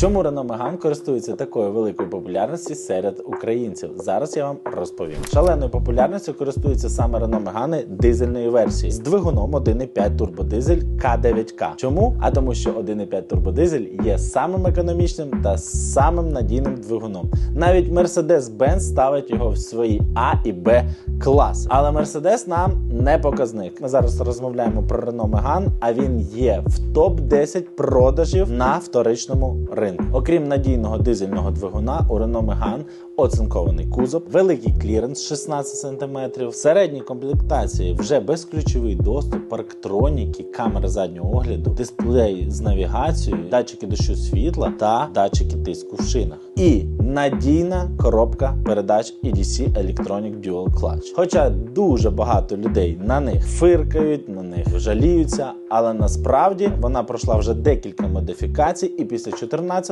Чому Renault Megane користується такою великою популярністю серед українців? Зараз я вам розповім. Шаленою популярністю користується саме Renault Megane дизельної версії з двигуном 1,5 турбодизель К9К. Чому? А тому, що 1,5 турбодизель є самим економічним та самим надійним двигуном. Навіть Mercedes-Benz ставить його в свої А і Б класи. Але Mercedes нам не показник. Ми зараз розмовляємо про Renault Megane, а він є в топ 10 продажів на вторичному ринку. Окрім надійного дизельного двигуна, у Renault Megane оцинкований кузов, великий кліренс 16 см, в середній комплектації вже безключовий доступ, парктроніки, камери заднього огляду, дисплей з навігацією, датчики дощу світла та датчики тиску в шинах. І надійна коробка передач EDC Electronic Dual Clutch. Хоча дуже багато людей на них фиркають, на них жаліються, але насправді вона пройшла вже декілька модифікацій, і після 14